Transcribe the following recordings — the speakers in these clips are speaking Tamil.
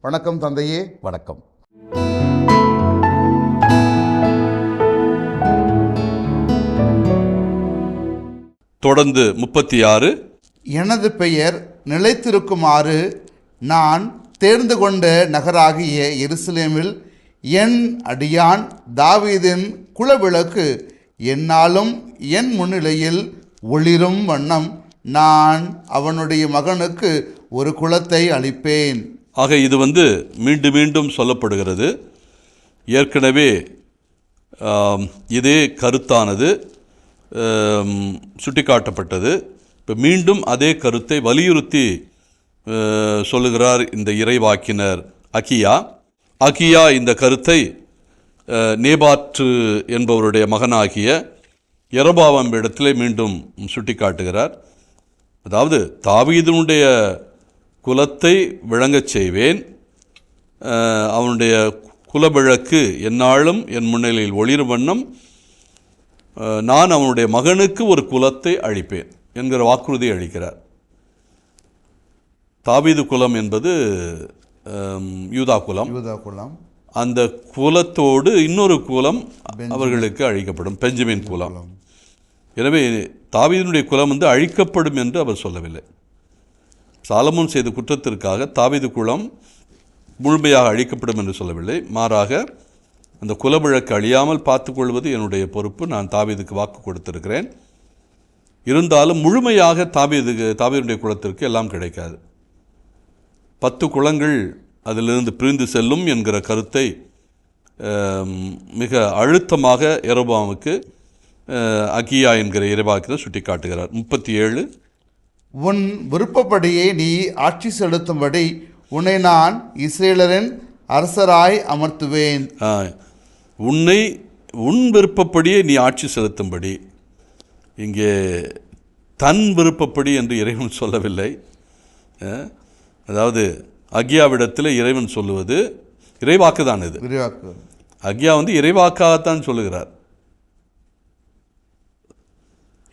வணக்கம் தந்தையே வணக்கம். தொடர்ந்து முப்பத்தி ஆறு எனது பெயர் நிலைத்திருக்குமாறு நான் தேர்ந்து கொண்ட நகராகிய எருசலேமில் என் அடியான் தாவீதின் குலவிளக்கு என்னாலும் என் முன்னிலையில் ஒளிரும் வண்ணம் நான் அவனுடைய மகனுக்கு ஒரு குலத்தை அளிப்பேன். ஆக இது வந்து மீண்டும் மீண்டும் சொல்லப்படுகிறது. ஏற்கனவே இதே கருத்தானது சுட்டிக்காட்டப்பட்டது. இப்போ மீண்டும் அதே கருத்தை வலியுறுத்தி சொல்லுகிறார் இந்த இறைவாக்கினர் அகியா. அகியா இந்த கருத்தை நேபாற்று என்பவருடைய மகனாகிய எரபாவம் இடத்திலே மீண்டும் சுட்டிக்காட்டுகிறார். அதாவது தாவீதனுடைய குலத்தை விளங்கச் செய்வேன். அவனுடைய குலவிளக்கு எந்நாளும் என் முன்னிலையில் ஒளிரும் வண்ணம் நான் அவனுடைய மகனுக்கு ஒரு குலத்தை அளிப்பேன் என்கிற வாக்குறுதியை அளிக்கிறார். தாவீது குலம் என்பது யூதா குலம். யூதா குலம். அந்த குலத்தோடு இன்னொரு குலம் அவர்களுக்கு அழிக்கப்படும் பெஞ்சமின் குலம். எனவே தாவீதினுடைய குலம் வந்து அழிக்கப்படும் என்று அவர் சொல்லவில்லை. சாலமோன் செய்த குற்றத்திற்காக தாவீது குலம் முழுமையாக அழிக்கப்படும் என்று சொல்லவில்லை. மாறாக அந்த குலவிழக்கு அழியாமல் பார்த்துக்கொள்வது என்னுடைய பொறுப்பு. நான் தாவீதுக்கு வாக்கு கொடுத்திருக்கிறேன். இருந்தாலும் முழுமையாக தாவீதுக்கு தாவீருடைய குளத்திற்கு எல்லாம் கிடைக்காது. பத்து குளங்கள் அதிலிருந்து பிரிந்து செல்லும் என்கிற கருத்தை மிக அழுத்தமாக எரோபாமுக்கு அகியா என்கிற இறைவாக்கினர் சுட்டிக்காட்டுகிறார். முப்பத்தி ஏழு உன் விருப்பப்படியே நீ ஆட்சி செலுத்தும்படி உன்னை நான் இஸ்ரேலரின் அரசராய் அமர்த்துவேன். உன்னை உன் விருப்பப்படியே நீ ஆட்சி செலுத்தும்படி. இங்கே தன் விருப்பப்படி என்று இறைவன் சொல்லவில்லை. அதாவது அக்யாவிடத்தில் இறைவன் சொல்லுவது இறைவாக்கு தான் இது அக்யா வந்து இறைவாக்காகத்தான் சொல்லுகிறார்.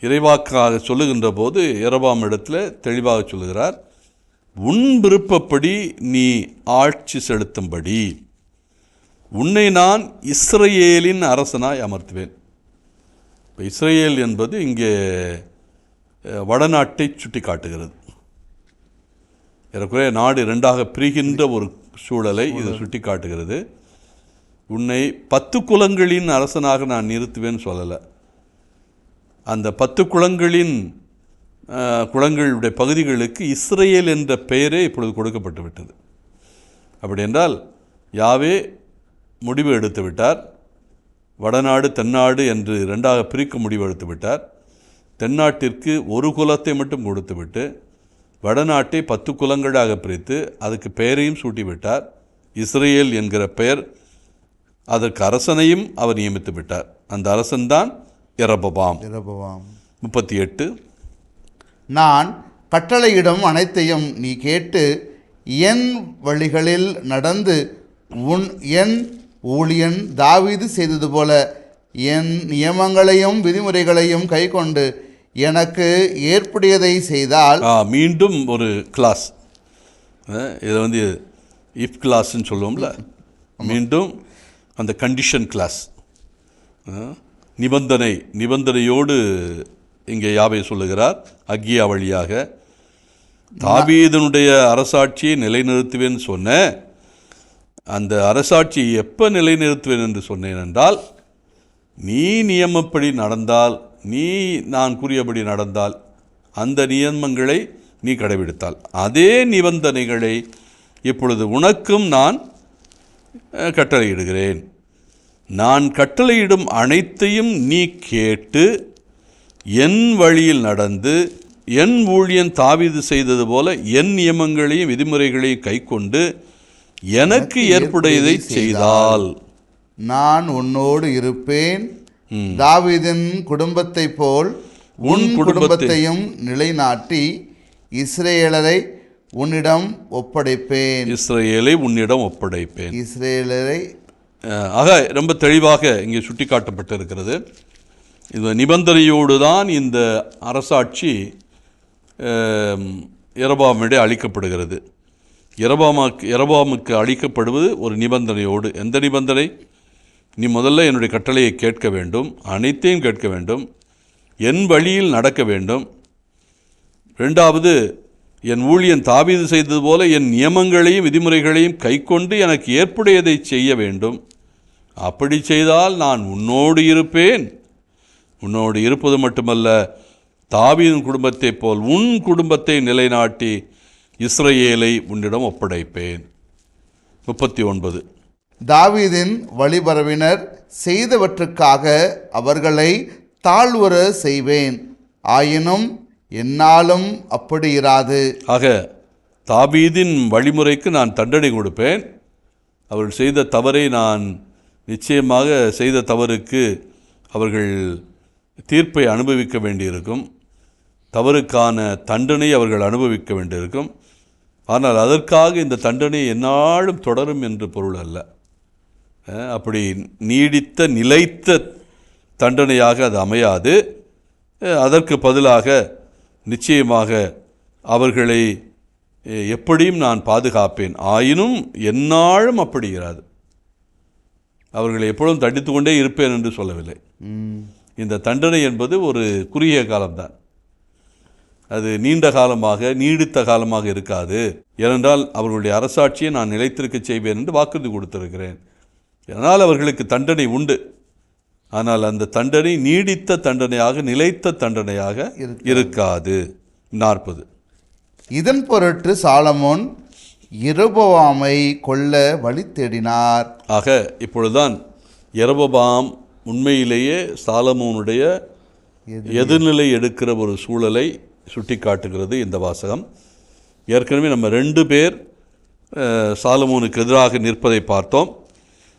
இறைவாக்காக சொல்லுகின்ற போது இரபாம் இடத்துல தெளிவாக சொல்லுகிறார் உன் விருப்பப்படி நீ ஆட்சி செலுத்தும்படி. உன்னை நான் இஸ்ரவேலின் அரசனாய் அமர்த்துவேன். இப்போ இஸ்ரேல் என்பது இங்கே வடநாட்டை சுட்டி காட்டுகிறது ஏறக்குறைய நாடு இரண்டாக பிரிகின்ற ஒரு சூழலை இது சுட்டி காட்டுகிறது உன்னை பத்து குலங்களின் அரசனாக நான் நிறுத்துவேன்னு சொல்லலை. அந்த பத்து குளங்களின் குளங்களுடைய பகுதிகளுக்கு இஸ்ரேல் என்ற பெயரே இப்பொழுது கொடுக்கப்பட்டு விட்டது. அப்படி என்றால் யாவே முடிவு எடுத்து விட்டார் வடநாடு தென்னாடு என்று இரண்டாக பிரிக்க முடிவு எடுத்து விட்டார் தென்னாட்டிற்கு ஒரு குலத்தை மட்டும் கொடுத்துவிட்டு வடநாட்டை பத்து குலங்களாக பிரித்து அதுக்கு பெயரையும் சூட்டிவிட்டார் இஸ்ரேல் என்கிற பெயர் அதற்கு அரசனையும் அவர் நியமித்து விட்டார். அந்த அரசன்தான் எரபபாம் இரபவாம் முப்பத்தி எட்டு நான் கட்டளையிடும் அனைத்தையும் நீ கேட்டு என் வழிகளில் நடந்து உன் என் ஊழியன் தாவீது செய்தது போல என் நியமங்களையும் விதிமுறைகளையும் கைக்கொண்டு எனக்கு ஏற்புடையதை செய்தால் மீண்டும் ஒரு கிளாஸ் இதை வந்து இஃப் கிளாஸ்ன்னு சொல்லுவோம்ல. மீண்டும் அந்த கண்டிஷன் கிளாஸ் நிபந்தனை நிபந்தனையோடு இங்கே யாவை சொல்லுகிறார் அக்கியா வழியாக தாவீதனுடைய அரசாட்சியை நிலைநிறுத்துவேன் சொன்ன அந்த அரசாட்சியை எப்போ நிலைநிறுத்துவேன் என்று சொன்னேன் என்றால் நீ நியமப்படி நடந்தால் நீ நான் கூறியபடி நடந்தால் அந்த நியமங்களை நீ கடைபிடித்தால். அதே நிபந்தனைகளை இப்பொழுது உனக்கும் நான் கட்டளையிடுகிறேன். நான் கட்டளையிடும் அனைத்தையும் நீ கேட்டு என் வழியில் நடந்து என் ஊழியன் தாவீது செய்தது போல என் நியமங்களையும் விதிமுறைகளையும் கைக்கொண்டு எனக்கு ஏற்புடையதை செய்தால் நான் உன்னோடு இருப்பேன். தாவீதின் குடும்பத்தைப் போல் உன் உன் குடும்பத்தை- குடும்பத்தையும் நிலைநாட்டி இஸ்ரேலரை உன்னிடம் ஒப்படைப்பேன். இஸ்ரவேலை உன்னிடம் ஒப்படைப்பேன். இஸ்ரேலரை ஆக ரொம்ப தெளிவாக இங்கே சுட்டிக்காட்டப்பட்டிருக்கிறது. இந்த நிபந்தனையோடு தான் இந்த அரசாட்சி இரபாமிடையே அளிக்கப்படுகிறது. இரபாமாக்கு இரபாமுக்கு அளிக்கப்படுவது ஒரு நிபந்தனையோடு. எந்த நிபந்தனை? நீ முதல்ல என்னுடைய கட்டளையை கேட்க வேண்டும். அனைத்தையும் கேட்க வேண்டும். என் வழியில் நடக்க வேண்டும். ரெண்டாவது என் ஊழியன் தாவீது செய்தது போல என் நியமங்களையும் விதிமுறைகளையும் கைக்கொண்டு எனக்கு ஏற்புடையதை செய்ய வேண்டும். அப்படி செய்தால் நான் உன்னோடு இருப்பேன். உன்னோடு இருப்பது மட்டுமல்ல தாவீதின் குடும்பத்தைப் போல் உன் குடும்பத்தை நிலைநாட்டி இஸ்ரேலை உன்னிடம் ஒப்படைப்பேன். முப்பத்தி ஒன்பது தாவீதின் வழிபரவினர் செய்தவற்றுக்காக அவர்களை தாழ்வுற செய்வேன். ஆயினும் என்னாலும் அப்படி இராது. ஆக தாபீதின் வழிமுறைக்கு நான் தண்டனை கொடுப்பேன். அவர்கள் செய்த தவறை நான் நிச்சயமாக செய்த தவறுக்கு அவர்கள் தீர்ப்பை அனுபவிக்க வேண்டியிருக்கும். தவறுக்கான தண்டனை அவர்கள் அனுபவிக்க வேண்டியிருக்கும். ஆனால் அதற்காக இந்த தண்டனை என்னாலும் தொடரும் என்று பொருள் அல்ல. அப்படி நீடித்த நிலைத்த தண்டனையாக அது அமையாது. அதற்கு பதிலாக நிச்சயமாக அவர்களை எப்படியும் நான் பாதுகாப்பேன். ஆயினும் எந்நாளும் அப்படி இராது. அவர்களை எப்பொழுதும் தண்டித்து கொண்டே இருப்பேன் என்று சொல்லவில்லை. இந்த தண்டனை என்பது ஒரு குறுகிய காலம்தான். அது நீண்ட காலமாக நீடித்த காலமாக இருக்காது. ஏனென்றால் அவர்களுடைய அரசாட்சியை நான் நிலைத்திருக்க செய்வேன் என்று வாக்குறுதி கொடுத்திருக்கிறேன். அதனால் அவர்களுக்கு தண்டனை உண்டு. ஆனால் அந்த தண்டனை நீடித்த தண்டனையாக நிலைத்த தண்டனையாக இருக்காது. நாற்பது. இதன் பொருட்டு சாலமோன் இரபோவாமை கொல்ல வழி தேடினார். ஆக இப்பொழுதுதான் எரபபாம் உண்மையிலேயே சாலமோனுடைய எதிர்நிலை. எடுக்கிற ஒரு சூழலை சுட்டிக்காட்டுகிறது இந்த வாசகம். ஏற்கனவே நம்ம ரெண்டு பேர் சாலமோனுக்கு எதிராக நிற்பதை பார்த்தோம்.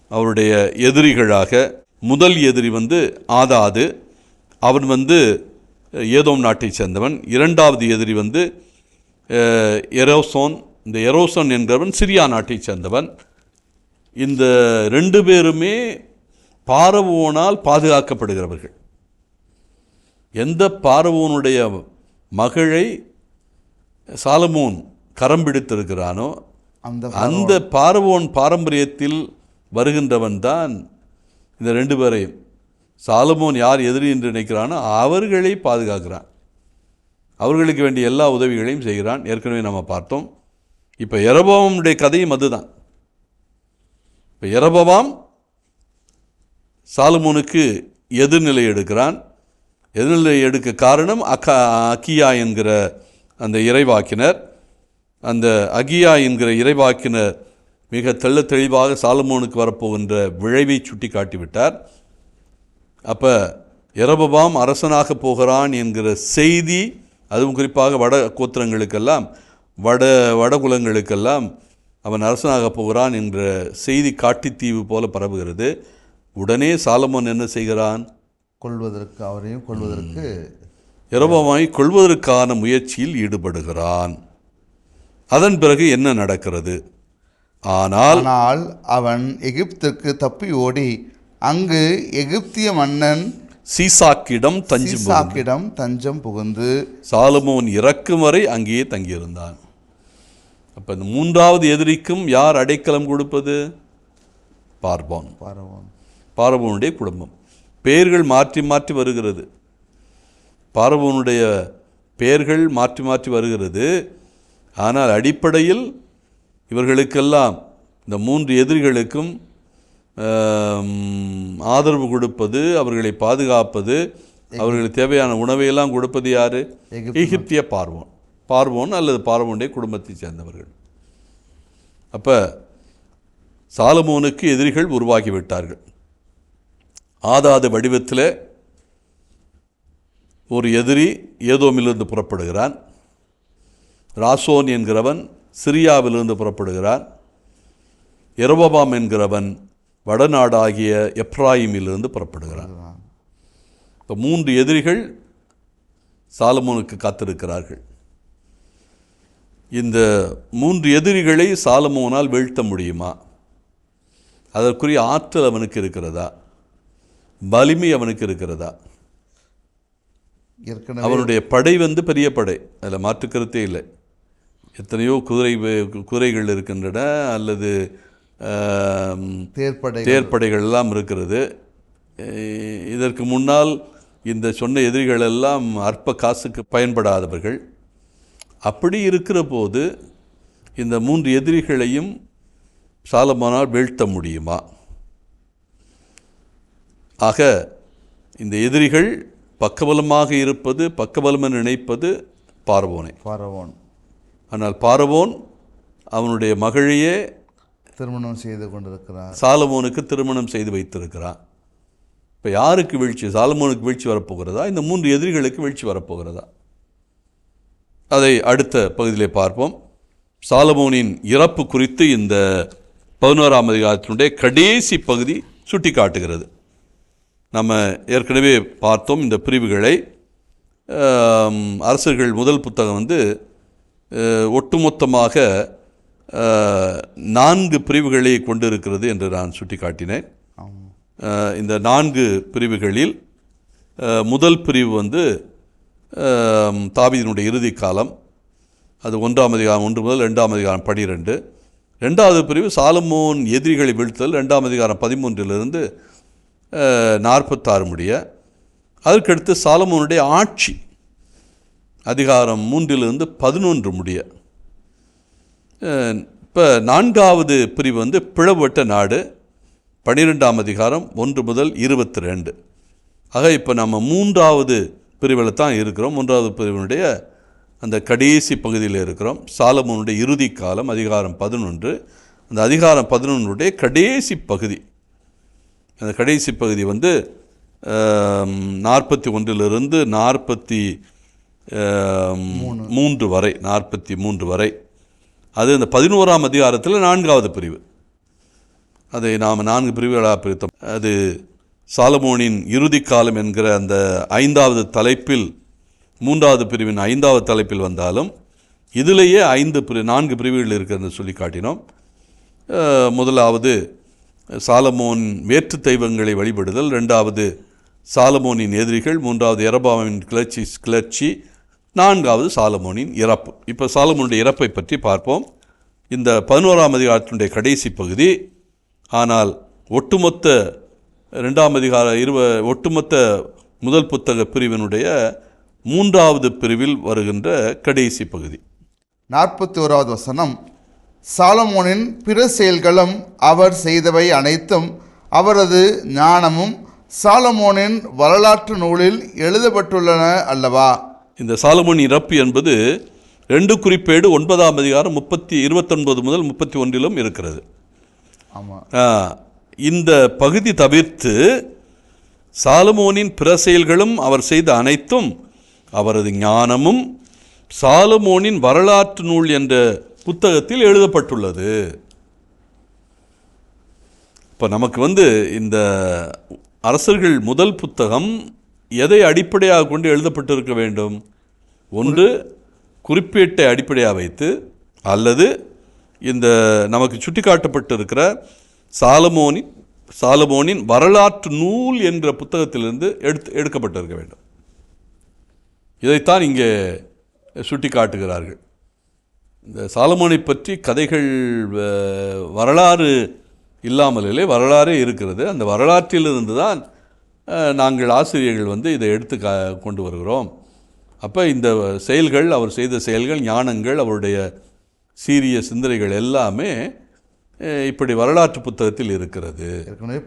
அவருடைய எதிரிகளாக முதல் எதிரி வந்து ஆதாது அவன் வந்து ஏதோம் நாட்டைச் சேர்ந்தவன். இரண்டாவது எதிரி வந்து எரோசோன். இந்த எரோசோன் என்கிறவன் சிரியா நாட்டைச் சேர்ந்தவன். இந்த ரெண்டு பேருமே பாரவோனால் பாதுகாக்கப்படுகிறவர்கள். எந்த பாரவோனுடைய மகளை சாலமோன் கரம் பிடித்திருக்கிறானோ அந்த அந்த பாரவோன் பாரம்பரியத்தில் வருகின்றவன் தான் இந்த ரெண்டு பேரையும். சாலமோன் யார் எதிரி என்று நினைக்கிறானோ அவர்களை பாதுகாக்கிறான். அவர்களுக்கு வேண்டிய எல்லா உதவிகளையும் செய்கிறான். ஏற்கனவே நம்ம பார்த்தோம். இப்போ எரபாமுடைய கதையும் அதுதான். இப்போ எரபவாம் சாலமோனுக்கு எதிர்நிலை எடுக்கிறான். எதிர்நிலை எடுக்க காரணம் அக்கா அக்கியா என்கிற அந்த இறைவாக்கினர். அந்த அகியா என்கிற இறைவாக்கினர் மிக தெள்ள தெளிவாக சாலமோனுக்கு வரப்போகின்ற விளைவை சுட்டி காட்டிவிட்டார் அப்போ எரபபாம் அரசனாக போகிறான் என்கிற செய்தி அதுவும் குறிப்பாக வட கோத்திரங்களுக்கெல்லாம் வட வடகுலங்களுக்கெல்லாம் அவன் அரசனாக போகிறான் என்ற செய்தி காட்டித்தீவு போல பரவுகிறது. உடனே சாலமோன் என்ன செய்கிறான்? கொள்வதற்கு அவரையும் கொள்வதற்கு எரபமாய் கொள்வதற்கான முயற்சியில் ஈடுபடுகிறான். அதன் பிறகு என்ன நடக்கிறது? ஆனால் ஆனால் அவன் எகிப்துக்கு தப்பி ஓடி அங்கு எகிப்திய மன்னன் சீசாக்கிடம் தஞ்சு புகுந்தான். சீசாக்கிடம் தஞ்சம் புகுந்து சாலமோன் இறக்கும் வரை அங்கேயே தங்கியிருந்தான். அப்போ இந்த மூன்றாவது எதிரிக்கும் யார் அடைக்கலம் கொடுப்பது? பார்போன் பார்வோன். பார்வோனுடைய குடும்பம். பெயர்கள் மாற்றி மாற்றி வருகிறது. பார்வோனுடைய பெயர்கள் மாற்றி மாற்றி வருகிறது. ஆனால் அடிப்படையில் இவர்களுக்கெல்லாம் இந்த மூன்று எதிரிகளுக்கும் ஆதரவு கொடுப்பது அவர்களை பாதுகாப்பது அவர்களுக்கு தேவையான உணவையெல்லாம் கொடுப்பது யார்? எகிப்து எகிப்திய பார்வோன். பார்வோன் அல்லது பார்வோனுடைய குடும்பத்தைச் சேர்ந்தவர்கள். அப்போ சாலமோனுக்கு எதிரிகள் உருவாகிவிட்டார்கள். ஆதாத வடிவத்தில் ஒரு எதிரி ஏதோமிலிருந்து புறப்படுகிறான். ராசோன் என்கிறவன் சிரியாவிலிருந்து புறப்படுகிறான் எரோபபாம் என்கிறவன் வடநாடாகிய எப்ராயிமிலிருந்து புறப்படுகிறான் இப்போ மூன்று எதிரிகள் சாலமோனுக்கு காத்திருக்கிறார்கள். இந்த மூன்று எதிரிகளை சாலமோனால் வீழ்த்த முடியுமா? அதற்குரிய ஆற்றல் அவனுக்கு இருக்கிறதா? வலிமை அவனுக்கு இருக்கிறதா? அவனுடைய படை வந்து பெரிய படை. அதில் மாற்றுக்கருத்தே இல்லை. எத்தனையோ குதிரை குதிரைகள் இருக்கின்றன அல்லது தேர்ப்படை தேர்ப்படைகள். எல்லாம் இருக்கிறது. இதற்கு முன்னால் இந்த சொன்ன எதிரிகள் எல்லாம் அற்ப காசுக்கு பயன்படாதவர்கள். அப்படி இருக்கிற போது இந்த மூன்று எதிரிகளையும் சாலமோனால் வீழ்த்த முடியுமா? ஆக இந்த எதிரிகள் பக்கபலமாக இருப்பது பக்கபலம் என நினைப்பது பார்வோனே. பார்வோன். ஆனால் பார்வோன் அவனுடைய மகளையே திருமணம் செய்து கொண்டிருக்கிறார். சாலமோனுக்கு திருமணம் செய்து வைத்திருக்கிறான். இப்போ யாருக்கு வீழ்ச்சி? சாலமோனுக்கு வீழ்ச்சி வரப்போகிறதா? இந்த மூன்று எதிரிகளுக்கு வீழ்ச்சி வரப்போகிறதா? அதை அடுத்த பகுதியிலே பார்ப்போம். சாலமோனின் இறப்பு குறித்து இந்த பதினோராம் அதிகாரத்தினுடைய கடைசி பகுதி சுட்டி காட்டுகிறது நம்ம ஏற்கனவே பார்த்தோம் இந்த பிரிவுகளை. அரசர்கள் முதல் புத்தகம் வந்து ஒட்டுமொத்தமாக நான்கு பிரிவுகளை கொண்டிருக்கிறது என்று நான் சுட்டிக்காட்டினேன். இந்த நான்கு பிரிவுகளில் முதல் பிரிவு வந்து அஹ், தாவீதினுடைய இறுதி காலம் அது ஒன்றாம் அதிகாரம் ஒன்று முதல் ரெண்டாம் அதிகாரம் பனிரெண்டு. ரெண்டாவது பிரிவு சாலமோன் எதிரிகளை வீழ்த்தல் ரெண்டாம் அதிகாரம் பதிமூன்றிலிருந்து நாற்பத்தாறு முடிய அதற்கடுத்து சாலமோனுடைய ஆட்சி. அதிகாரம் மூன்றிலிருந்து பதினொன்று முடிய. இப்போ நான்காவது பிரிவு வந்து பிளவுபட்ட நாடு பன்னிரெண்டாம் அதிகாரம் ஒன்று முதல் இருபத்தி ரெண்டு. ஆக இப்போ நம்ம மூன்றாவது பிரிவில் தான் இருக்கிறோம். மூன்றாவது பிரிவினுடைய அந்த கடைசி பகுதியில் இருக்கிறோம். சாலமோனுடைய இறுதி காலம் அதிகாரம் பதினொன்று. அந்த அதிகாரம் பதினொன்றுடைய கடைசி பகுதி. அந்த கடைசி பகுதி வந்து நாற்பத்தி ஒன்றிலிருந்து நாற்பத்தி மூன்று வரை நாற்பத்தி மூன்று வரை. அது இந்த பதினோராம் அதிகாரத்தில் நான்காவது பிரிவு. அதை நாம் நான்கு பிரிவுகளாக பிரித்தோம். அது சாலமோனின் இறுதி காலம் என்கிற அந்த ஐந்தாவது தலைப்பில் மூன்றாவது பிரிவின் ஐந்தாவது தலைப்பில் வந்தாலும் இதிலேயே ஐந்து பிரி நான்கு பிரிவுகள் இருக்கிறது சொல்லி காட்டினோம். முதலாவது சாலமோன் வேற்று தெய்வங்களை வழிபடுதல் ரெண்டாவது சாலமோனின் எதிரிகள் மூன்றாவது எரபாவின் கிளர்ச்சி கிளர்ச்சி நான்காவது சாலமோனின் இறப்பு. இப்போ சாலமோனுடைய இறப்பை பற்றி பார்ப்போம். இந்த பதினோராம் அதிகாரத்தினுடைய கடைசி பகுதி. ஆனால் ஒட்டுமொத்த ரெண்டாம் அதிகார இருவ ஒட்டுமொத்த முதல் புத்தக பிரிவினுடைய மூன்றாவது பிரிவில் வருகின்ற கடைசி பகுதி. நாற்பத்தி ஓராவது வசனம். சாலமோனின் பிற செயல்களும் அவர் செய்தவை அனைத்தும் அவரது ஞானமும் சாலமோனின் வரலாற்று நூலில் எழுதப்பட்டுள்ளன அல்லவா? இந்த சாலமோன் இறப்பு என்பது ரெண்டு குறிப்பேடு ஒன்பதாம் அதிகாரம் முப்பத்தி இருபத்தொன்பது முதல் முப்பத்தி ஒன்றிலும் இருக்கிறது. ஆமாம் இந்த பகுதி தவிர்த்து சாலமோனின் பிற செயல்களும் அவர் செய்த அனைத்தும் அவரது ஞானமும் சாலமோனின் வரலாற்று நூல் என்ற புத்தகத்தில் எழுதப்பட்டுள்ளது. இப்போ நமக்கு வந்து இந்த அரசர்கள் முதல் புத்தகம் எதை அடிப்படையாக கொண்டு எழுதப்பட்டிருக்க வேண்டும்? ஒன்று குறிப்பீட்டை அடிப்படையாக வைத்து அல்லது இந்த நமக்கு சுட்டிக்காட்டப்பட்டிருக்கிற சாலமோனின் சாலமோனின் வரலாற்று நூல் என்ற புத்தகத்திலிருந்து எடுத்து எடுக்கப்பட்டிருக்க வேண்டும். இதைத்தான் இங்கே சுட்டி காட்டுகிறார்கள் இந்த சாலமோனை பற்றி கதைகள் வரலாறு இல்லாமலே வரலாறே இருக்கிறது. அந்த வரலாற்றிலிருந்து தான் நாங்கள் ஆசிரியர்கள் வந்து இதை எடுத்து கா கொண்டு வருகிறோம். அப்போ இந்த செயல்கள் அவர் செய்த செயல்கள் ஞானங்கள் அவருடைய சீரிய சிந்தனைகள் எல்லாமே இப்படி வரலாற்று புத்தகத்தில் இருக்கிறது.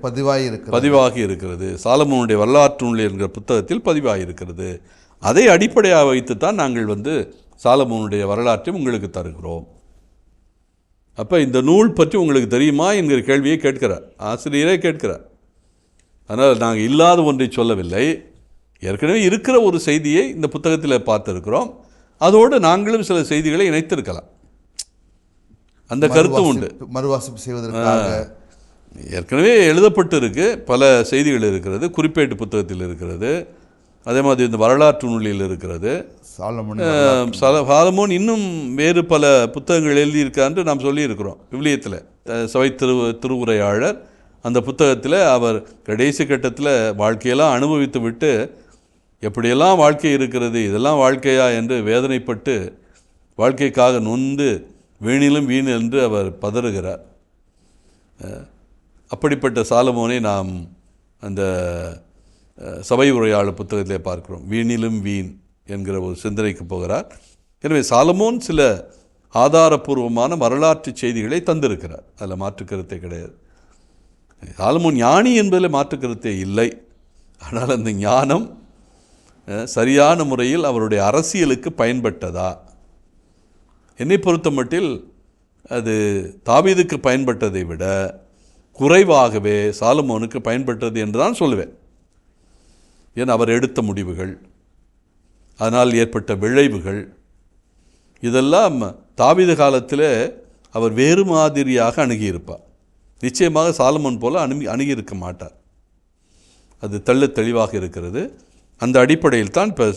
பதிவாகி இருக்கிறது. பதிவாகி இருக்கிறது. சாலமோனுடைய வரலாற்று நூல் என்கிற புத்தகத்தில் பதிவாகி இருக்கிறது. அதை அடிப்படையாக வைத்து தான் நாங்கள் வந்து சாலமோனுடைய வரலாற்றை உங்களுக்கு தருகிறோம். அப்போ இந்த நூல் பற்றி உங்களுக்கு தெரியுமா என்கிற கேள்வியை கேட்கிறார். ஆசிரியரே கேட்கிறார். அதனால் நாங்கள் இல்லாத ஒன்றை சொல்லவில்லை. ஏற்கனவே இருக்கிற ஒரு செய்தியை இந்த புத்தகத்தில் பார்த்துருக்கிறோம். அதோடு நாங்களும் சில செய்திகளை இணைத்திருக்கலாம். அந்த கருத்து உண்டு. மறுவாசிப்பு- செய்வதற்காக. ஏற்கனவே எழுதப்பட்டு இருக்கு பல செய்திகள் இருக்கிறது. குறிப்பேட்டு புத்தகத்தில் இருக்கிறது. அதே மாதிரி இந்த வரலாற்று நூலில் இருக்கிறது. சாலமோன் இன்னும் வேறு பல புத்தகங்கள் எழுதியிருக்கான்று நாம் சொல்லியிருக்கிறோம். விவிலியத்தில் சபை திரு திருவுரையாளர். அந்த புத்தகத்தில் அவர் கடைசி கட்டத்தில் வாழ்க்கையெல்லாம் அனுபவித்து விட்டு எப்படியெல்லாம் வாழ்க்கை இருக்கிறது இதெல்லாம் வாழ்க்கையா? என்று வேதனைப்பட்டு வாழ்க்கைக்காக நொந்து வீணிலும் வீண் என்று அவர் பதறுகிறார். அப்படிப்பட்ட சாலமோனை நாம் அந்த சபை உரையாளர் புத்தகத்திலே பார்க்கிறோம். வீணிலும் வீண் என்கிற ஒரு சிந்தனைக்கு போகிறார். எனவே சாலமோன் சில ஆதாரபூர்வமான வரலாற்று செய்திகளை தந்திருக்கிறார். அதில் மாற்று கருத்தே கிடையாது. சாலமோன் ஞானி என்பதில் மாற்றுக்கருத்தே இல்லை. ஆனால் அந்த ஞானம் சரியான முறையில் அவருடைய அரசியலுக்கு பயன்பட்டதா? என்னை பொறுத்தமட்டில் அது தாவீதுக்கு பயன்பட்டதை விட குறைவாகவே சாலமோனுக்கு பயன்பட்டது என்று தான் சொல்லுவேன். ஏன் அவர் எடுத்த முடிவுகள் அதனால் ஏற்பட்ட விளைவுகள் இதெல்லாம் தாவித காலத்தில் அவர் வேறு மாதிரியாக அணுகியிருப்பார். நிச்சயமாக சாலமோன் போல அணுகி அணுகியிருக்க மாட்டார். அது தெள்ள தெளிவாக இருக்கிறது. அந்த அடிப்படையில் தான் இப்போ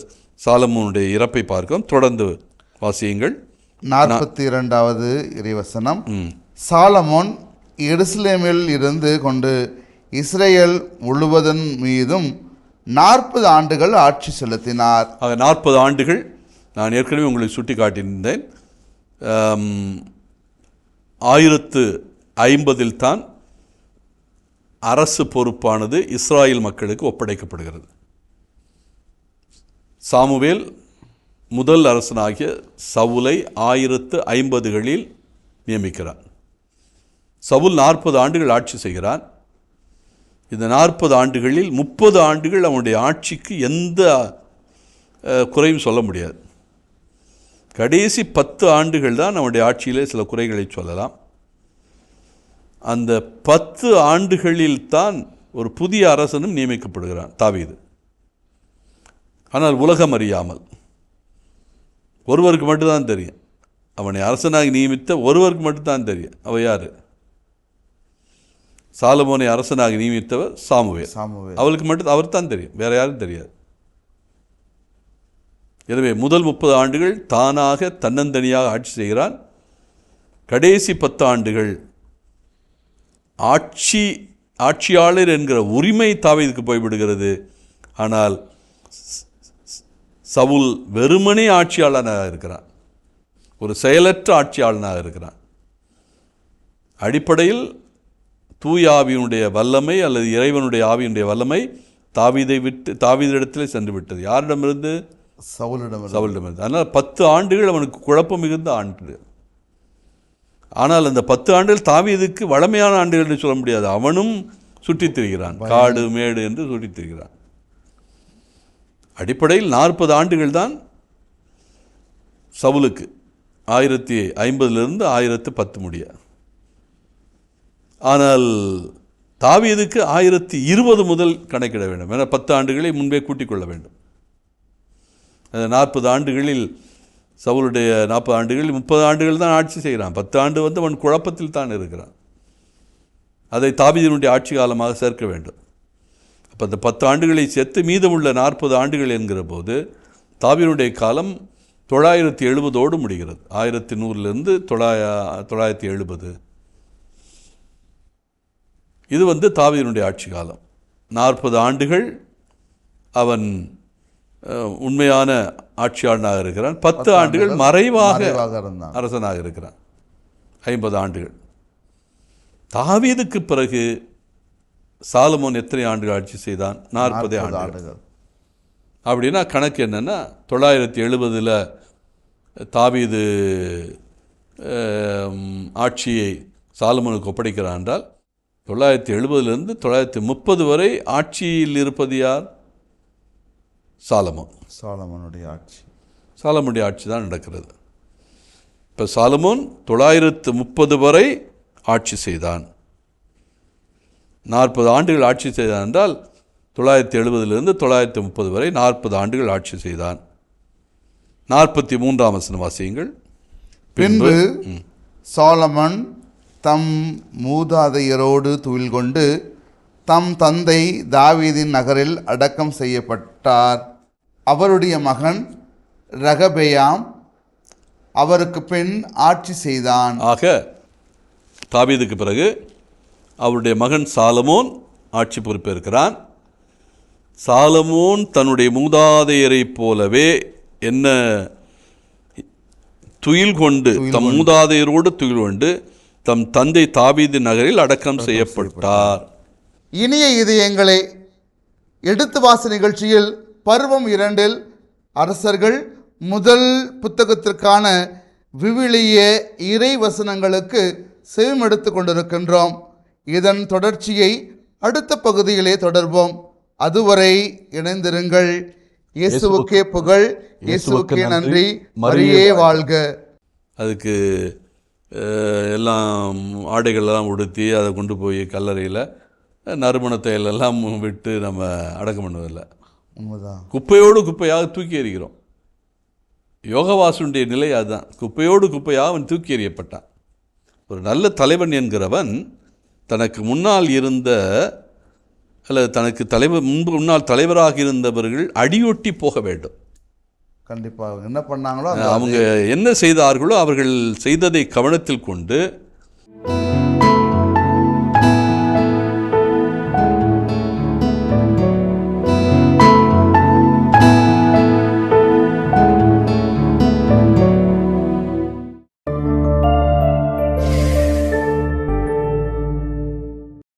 சாலமோனுடைய இறப்பை பார்க்கிறோம். தொடர்ந்து வாசியுங்கள். நாற்பத்தி இரண்டாவது இறைவசனம் சாலமோன் எருசலேமில் இருந்து கொண்டு இஸ்ரேல் முழுவதன் மீதும் நாற்பது ஆண்டுகள் ஆட்சி செலுத்தினார். ஆக நாற்பது ஆண்டுகள் நான் ஏற்கனவே உங்களுக்கு சுட்டி காட்டியிருந்தேன் ஆயிரத்து ஐம்பதில் தான் அரசு பொறுப்பானது இஸ்ராயல் மக்களுக்கு ஒப்படைக்கப்படுகிறது. சாமுவேல் முதல் அரசனாகிய சவுலை ஆயிரத்து ஐம்பதுகளில் நியமிக்கிறார். சவுல் நாற்பது ஆண்டுகள் ஆட்சி செய்கிறான் இந்த நாற்பது ஆண்டுகளில் முப்பது ஆண்டுகள் அவனுடைய ஆட்சிக்கு எந்த குறையும் சொல்ல முடியாது. கடைசி பத்து ஆண்டுகள் தான் அவனுடைய ஆட்சியிலே சில குறைகளை சொல்லலாம். அந்த பத்து ஆண்டுகளில் தான் ஒரு புதிய அரசனும் நியமிக்கப்படுகிறான் தாவீது. ஆனால் உலகம் அறியாமல். ஒருவருக்கு மட்டும்தான் தெரியும். அவனை அரசனாக நியமித்த ஒருவருக்கு மட்டும்தான் தெரியும். அவ யார்? சாலமோனை அரசனாக நியமித்தவர் சாமுவேல். சாமுவேல். அவளுக்கு மட்டும் அவர் தான் தெரியும். வேற யாரும் தெரியாது. எனவே முதல் முப்பது ஆண்டுகள் தானாக தன்னந்தனியாக ஆட்சி செய்கிறான். கடைசி பத்து ஆண்டுகள் ஆட்சி ஆட்சியாளர் என்கிற உரிமை தாவீதுக்கு போய்விடுகிறது. ஆனால் சவுல் வெறுமனே ஆட்சியாளனாக இருக்கிறான். ஒரு செயலற்ற ஆட்சியாளனாக இருக்கிறான். அடிப்படையில் தூய ஆவியினுடைய வல்லமை அல்லது இறைவனுடைய ஆவியினுடைய வல்லமை தாவீதை விட்டு தாவீதிடத்திலே சென்று விட்டது யாரிடமிருந்து? சவுலிடம் சவுலிடமிருந்து. அதனால் பத்து ஆண்டுகள் அவனுக்கு குழப்பம் மிகுந்த ஆண்டு. ஆனால் அந்த பத்து ஆண்டுகள் தாவீதுக்கு வளமையான ஆண்டுகள் என்று சொல்ல முடியாது. அவனும் சுற்றித் திரிகிறான் காடு மேடு என்று சுற்றித் திரிகிறான் அடிப்படையில் நாற்பது ஆண்டுகள் தான் சவுலுக்கு. ஆயிரத்தி ஐம்பதுலேருந்து ஆயிரத்து பத்து முடிய. ஆனால் தாவீதுக்கு ஆயிரத்தி இருபது முதல் கணக்கிட வேண்டும். என பத்து ஆண்டுகளை முன்பே கூட்டிக் கொள்ள வேண்டும். அந்த நாற்பது ஆண்டுகளில் சவுளுடைய நாற்பது ஆண்டுகளில் முப்பது ஆண்டுகள் தான் ஆட்சி செய்கிறான். பத்து ஆண்டு வந்து அவன் குழப்பத்தில் தான் இருக்கிறான். அதை தாபீதனுடைய ஆட்சி காலமாக சேர்க்க வேண்டும். அப்போ அந்த பத்து ஆண்டுகளை சேர்த்து மீதமுள்ள நாற்பது ஆண்டுகள் என்கிற போது தாவீனுடைய காலம் தொள்ளாயிரத்தி எழுபதோடு முடிகிறது. ஆயிரத்தி நூறுலேருந்து தொள்ளாய தொள்ளாயிரத்தி எழுபது. இது வந்து தாவீதினுடைய ஆட்சி காலம். நாற்பது ஆண்டுகள் அவன் உண்மையான ஆட்சியாளனாக இருக்கிறான். பத்து ஆண்டுகள் மறைவாக அரசனாக இருக்கிறான். ஐம்பது ஆண்டுகள். தாவீதுக்கு பிறகு சாலமோன் எத்தனை ஆண்டுகள் ஆட்சி செய்தான்? நாற்பதே ஆண்டுகள். அப்படின்னா கணக்கு என்னென்னா தொள்ளாயிரத்தி எழுபதில் தாவீது ஆட்சியை சாலமோனுக்கு ஒப்படைக்கிறான் என்றால் தொள்ளாயிரத்தி எழுபதுலேருந்து தொள்ளாயிரத்தி முப்பது வரை ஆட்சியில் இருப்பது யார்? சாலமோன். சாலமனுடைய ஆட்சி. சாலமுடைய ஆட்சி தான் நடக்கிறது. இப்போ சாலமோன் தொள்ளாயிரத்து முப்பது வரை ஆட்சி செய்தான். நாற்பது ஆண்டுகள் ஆட்சி செய்தான் என்றால் தொள்ளாயிரத்தி எழுபதிலிருந்து தொள்ளாயிரத்தி முப்பது வரை நாற்பது ஆண்டுகள் ஆட்சி செய்தான். நாற்பத்தி மூன்றாம் வசன வாசியங்கள். பின்பு சாலமன் தம் மூதாதையரோடு துயில் கொண்டு தம் தந்தை தாவீதின் நகரில் அடக்கம் செய்யப்பட்டார். அவருடைய மகன் ரகபெயாம் அவருக்கு பின் ஆட்சி செய்தான். ஆக தாவீதுக்கு பிறகு அவருடைய மகன் சாலமோன் ஆட்சி பொறுப்பேற்கிறான். சாலமோன் தன்னுடைய மூதாதையரைப் போலவே என்ன? துயில் கொண்டு தம் மூதாதையரோடு துயில் கொண்டு தம் தந்தை தாவீது நகரில் அடக்கம் செய்யப்பட்டார். இனிய இதயங்களே எடுத்து வாச நிகழ்ச்சியில் பருவம் இரண்டில் அரசர்கள் முதல் புத்தகத்திற்கான விவிலிய இறை வசனங்களுக்கு செவிமெடுத்து கொண்டிருக்கின்றோம். இதன் தொடர்ச்சியை அடுத்த பகுதியிலே தொடர்வோம். அதுவரை இணைந்திருங்கள். இயேசுவுக்கே புகழ். இயேசுவுக்கே நன்றி. மரியே வாழ்க. அதுக்கு எல்லாம் ஆடைகள்லாம் உடுத்தி அதை கொண்டு போய் கல்லறையில் நறுமண தையலெல்லாம் விட்டு நம்ம அடக்கம் பண்ணுவதில்லை. உண்மைதான். குப்பையோடு குப்பையாக தூக்கி எறிகிறோம். யோகவாசுடைய நிலை அதுதான். குப்பையோடு குப்பையாக அவன் தூக்கி எறியப்பட்டான். ஒரு நல்ல தலைவன் என்கிறவன் தனக்கு முன்னால் இருந்த அல்லது தனக்கு தலைவர் முன்பு முன்னால் தலைவராக இருந்தவர்கள் அடியொட்டி போக வேண்டும். கண்டிப்பாக என்ன பண்ணாங்களோ அவங்க என்ன செய்தார்களோ அவர்கள் செய்ததை கவனத்தில் கொண்டு